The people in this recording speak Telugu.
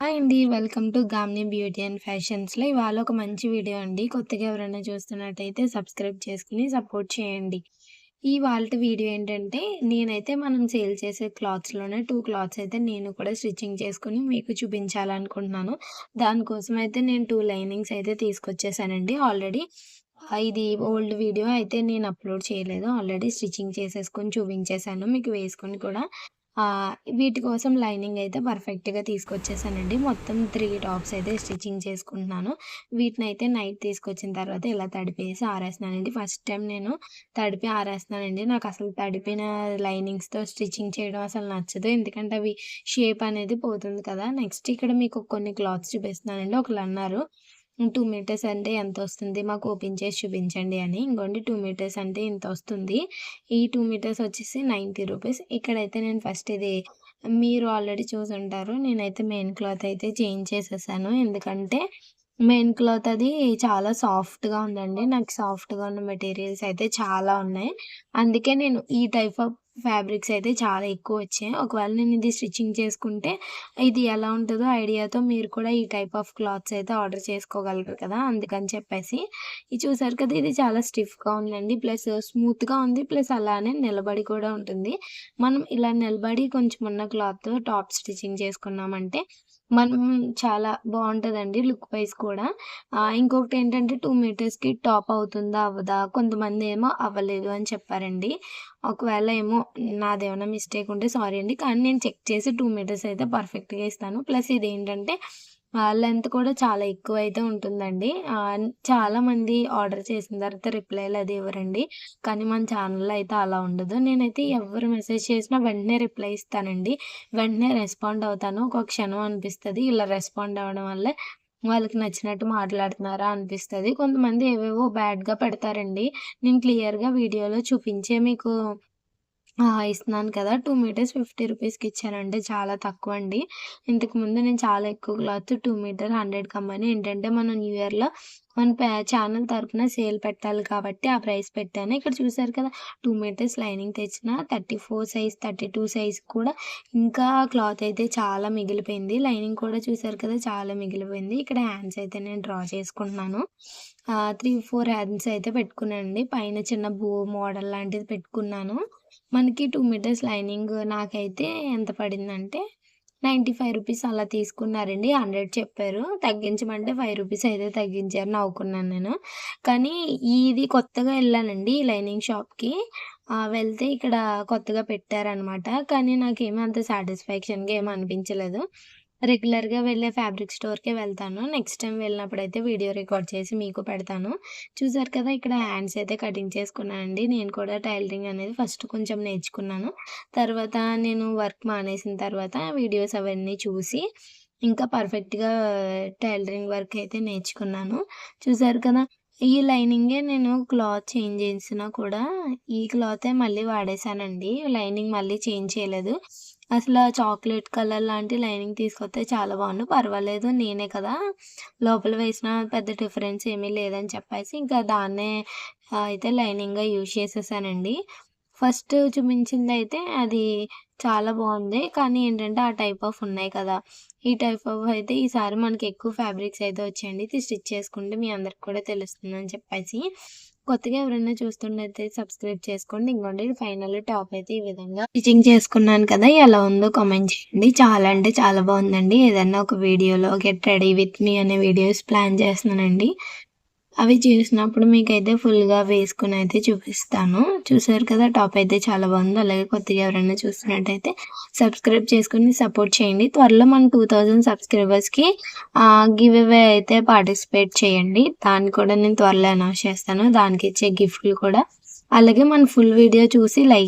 హాయ్ అండి. Welcome to Gamni beauty and ఫ్యాషన్స్‌లో ఇవాళ ఒక మంచి వీడియో అండి. కొత్తగా ఎవరైనా చూస్తున్నట్టయితే సబ్స్క్రైబ్ చేసుకొని సపోర్ట్ చేయండి. ఈ వాళ్ళ వీడియో ఏంటంటే నేనైతే మనం సేల్ చేసే క్లాత్స్‌లోనే టూ క్లాత్స్ అయితే నేను కూడా స్టిచ్చింగ్ చేసుకుని మీకు చూపించాలనుకుంటున్నాను. దానికోసం అయితే నేను టూ లైనింగ్స్ అయితే తీసుకొచ్చేసానండి. ఆల్రెడీ ఇది ఓల్డ్ వీడియో అయితే నేను అప్‌లోడ్ చేయలేదు. ఆల్రెడీ స్టిచ్చింగ్ చేసేసుకొని చూపించేసాను. మీకు వేసుకొని కూడా వీటి కోసం లైనింగ్ అయితే పర్ఫెక్ట్‌గా తీసుకొచ్చేసానండి. మొత్తం త్రీ టాప్స్ అయితే స్టిచ్చింగ్ చేసుకుంటున్నాను. వీటిని అయితే నైట్ తీసుకొచ్చిన తర్వాత ఇలా తడిపేసి ఆరేస్తున్నానండి. ఫస్ట్ టైం నేను తడిపి ఆరేస్తున్నానండి. అసలు తడిపిన లైనింగ్స్‌తో స్టిచ్చింగ్ చేయడం అసలు నచ్చదు. ఎందుకంటే అవి షేప్ అనేది పోతుంది కదా! నెక్స్ట్ ఇక్కడ మీకు కొన్ని క్లాత్స్ చూపిస్తున్నానండి. ఒకళ్ళన్నారు టూ మీటర్స్ అంటే ఎంత వస్తుంది మాకు ఓపెన్ చేసి చూపించండి అని. ఇంకోండి టూ మీటర్స్ అంటే ఇంత వస్తుంది ఈ టూ మీటర్స్ వచ్చేసి 90 రూపీస్. ఇక్కడైతే నేను ఫస్ట్ ఇది మీరు ఆల్రెడీ చూసి ఉంటారు నేనైతే మెయిన్ క్లాత్ అయితే చేంజ్ చేసేసాను. ఎందుకంటే మెయిన్ క్లాత్ అది చాలా సాఫ్ట్‌గా ఉందండి. నాకు సాఫ్ట్‌గా ఉన్న మెటీరియల్స్ అయితే చాలా ఉన్నాయి. అందుకే నేను ఈ టైప్ ఆఫ్ ఫ్యాబ్రిక్స్ అయితే చాలా ఎక్కువ వచ్చాయి ఒకవేళ నేను ఇది స్టిచ్చింగ్ చేసుకుంటే ఇది ఎలా ఉంటుందో ఐడియాతో మీరు కూడా ఈ టైప్ ఆఫ్ క్లాత్స్ అయితే ఆర్డర్ చేసుకోగలరు కదా! అందుకని చెప్పేసి ఇది చూసారు కదా! ఇది చాలా స్టిఫ్‌గా ఉందండి. ప్లస్ స్మూత్‌గా ఉంది. ప్లస్ అలానే నిలబడి కూడా ఉంటుంది. మనం ఇలా నిలబడి కొంచెం ఉన్న క్లాత్‌తో టాప్ స్టిచ్చింగ్ చేసుకున్నామంటే మనం చాలా బాగుంటుందండి లుక్ వైస్ కూడా. ఇంకొకటి ఏంటంటే టూ మీటర్స్‌కి టాప్ అవుతుందా? అవ్వదా? కొంతమంది ఏమో అవ్వలేదు అని చెప్పారండి. ఒకవేళ ఏమో నాదేమైనా మిస్టేక్ ఉంటే సారీ అండి. కానీ నేను చెక్ చేసి టూ మీటర్స్ అయితే పర్ఫెక్ట్‌గా ఇస్తాను. ప్లస్ ఇదేంటంటే లెంత్ కూడా చాలా ఎక్కువ అయితే ఉంటుందండి. చాలామంది ఆర్డర్ చేసిన తర్వాత రిప్లైలు అది ఇవ్వరండి. కానీ మన ఛానల్‌లో అయితే అలా ఉండదు. నేనైతే ఎవరు మెసేజ్ చేసినా వెంటనే రిప్లై ఇస్తానండి. వెంటనే రెస్పాండ్ అవుతాను. ఒక క్షణం అనిపిస్తుంది ఇలా రెస్పాండ్ అవ్వడం వల్లే వాళ్ళకి నచ్చినట్టు మాట్లాడుతున్నారా అనిపిస్తుంది కొంతమంది ఏవేవో బ్యాడ్‌గా పెడతారండి. నేను క్లియర్‌గా వీడియోలో చూపించే మీకు ఇస్తున్నాను కదా! టూ మీటర్స్ 50 రూపీస్‌కి ఇచ్చానంటే చాలా తక్కువ అండి ఇంతకుముందు నేను చాలా ఎక్కువ క్లాత్ టూ మీటర్ 100 కమ్మని ఏంటంటే మనం న్యూ ఇయర్‌లో మన ఛానల్ తరపున సేల్ పెట్టాలి కాబట్టి ఆ ప్రైస్ పెట్టాను. ఇక్కడ చూసారు కదా! టూ మీటర్స్ లైనింగ్ తెచ్చిన 34 సైజ్, 32 సైజ్ కూడా ఇంకా క్లాత్ అయితే చాలా మిగిలిపోయింది. లైనింగ్ కూడా చూసారు కదా! చాలా మిగిలిపోయింది. ఇక్కడ హ్యాండ్స్ అయితే నేను డ్రా చేసుకుంటున్నాను. త్రీ ఫోర్ హ్యాండ్స్ అయితే పెట్టుకున్నానండి. పైన చిన్న బో మోడల్ లాంటిది పెట్టుకున్నాను. మనకి టూ మీటర్స్ లైనింగ్ నాకైతే ఎంత పడిందంటే 95 రూపీస్ అలా తీసుకున్నారండి. 100 చెప్పారు. తగ్గించమంటే ఫైవ్ రూపీస్ అయితే తగ్గించారు. నవ్వుకున్నాను నేను. కానీ ఇది కొత్తగా వెళ్ళానండి ఈ లైనింగ్ షాప్‌కి. వెళ్తే ఇక్కడ కొత్తగా పెట్టారనమాట. కానీ నాకేమీ అంత సాటిస్ఫాక్షన్‌గా ఏమి అనిపించలేదు. రెగ్యులర్‌గా వెళ్ళే ఫ్యాబ్రిక్ స్టోర్‌కే వెళ్తాను. నెక్స్ట్ టైం వెళ్ళినప్పుడు అయితే వీడియో రికార్డ్ చేసి మీకు పెడతాను. చూసారు కదా! ఇక్కడ హ్యాండ్స్ అయితే కటింగ్ చేసుకున్నానండి. నేను కూడా టైలరింగ్ అనేది ఫస్ట్ కొంచెం నేర్చుకున్నాను. తర్వాత నేను వర్క్ మానేసిన తర్వాత వీడియోస్ అవన్నీ చూసి ఇంకా పర్ఫెక్ట్‌గా టైలరింగ్ వర్క్ అయితే నేర్చుకున్నాను. చూసారు కదా! ఈ లైనింగే నేను క్లాత్ చేంజ్ చేసినా కూడా ఈ క్లాతే మళ్ళీ వాడేసానండి. లైనింగ్ మళ్ళీ చేంజ్ చేయలేదు. అసలు చాక్లెట్ కలర్ లాంటి లైనింగ్ తీసుకొస్తే చాలా బాగుండు పర్వాలేదు నేనే కదా! లోపల వేసిన పెద్ద డిఫరెన్స్ ఏమీ లేదని చెప్పేసి ఇంకా దాన్నే అయితే లైనింగ్‌గా యూజ్ చేసేసానండి. ఫస్ట్ చూపించిందయితే అది చాలా బాగుంది కానీ ఏంటంటే ఆ టైప్ ఆఫ్ ఉన్నాయి కదా! ఈ టైప్ ఆఫ్ అయితే ఈసారి మనకి ఎక్కువ ఫ్యాబ్రిక్స్ అయితే వచ్చాయండి. ఇది స్టిచ్ చేసుకుంటే మీ అందరికి కూడా తెలుస్తుందని చెప్పేసి కొత్తగా ఎవరైనా చూస్తుండైతే సబ్స్క్రైబ్ చేసుకోండి. ఇంకోటి ఫైనల్ టాప్ అయితే ఈ విధంగా స్టిచ్చింగ్ చేసుకున్నాను కదా! ఎలా ఉందో కామెంట్ చేయండి. చాలా అంటే చాలా బాగుందండి ఏదన్నా ఒక వీడియోలో గెట్ రెడీ విత్ మీ అనే వీడియోస్ ప్లాన్ చేస్తున్నానండి. అవి చేసినప్పుడు మీకైతే ఫుల్‌గా వేసుకుని అయితే చూపిస్తాను. చూసారు కదా! టాప్ అయితే చాలా బాగుంది అలాగే కొత్తగా ఎవరైనా చూస్తున్నట్టయితే సబ్స్క్రైబ్ చేసుకొని సపోర్ట్ చేయండి. త్వరలో మన 2000 సబ్స్క్రైబర్స్‌కి గివ్ అవే అయితే పార్టిసిపేట్ చేయండి. దాన్ని కూడా నేను త్వరలో అనౌన్స్ చేస్తాను. దానికి ఇచ్చే గిఫ్ట్‌లు కూడా. అలాగే మన ఫుల్ వీడియో చూసి లైక్